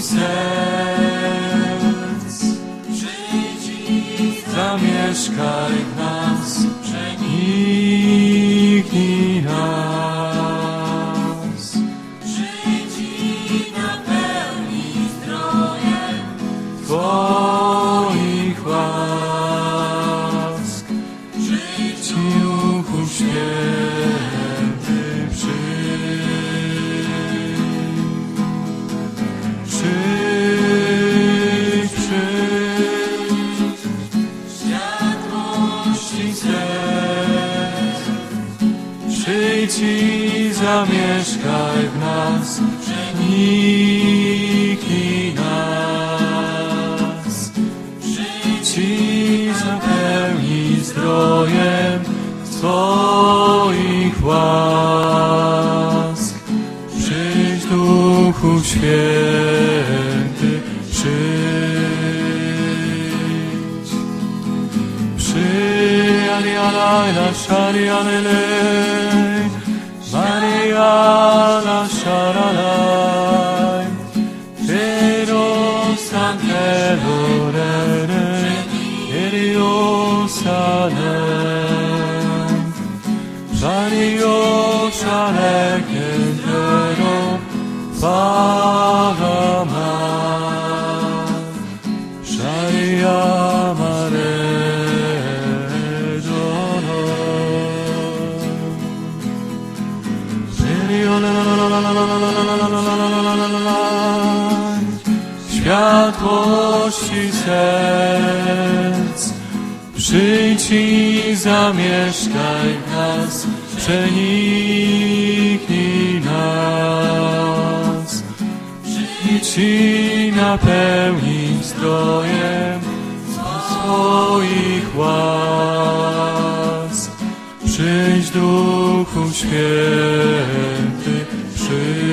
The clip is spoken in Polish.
serc. Przyjdź i Zamieszkaj w nas, światłości serc. Przyjdź i zamieszkaj w nas, przeniknij nas. Przyjdź i zapełnij zdrojem Twoich łask. Przyjdź Duchu Święty, Maria la sharia lele Maria la shara la Pero sante lorere Jerusalem Mario share kendero Vagaman Sharia Światłości serc, przyjdź i zamieszkaj nas, przeniknij nas. Przyjdź i napełnij zdrojem swoich łask. Przyjdź Duchu Święty, przyjdź.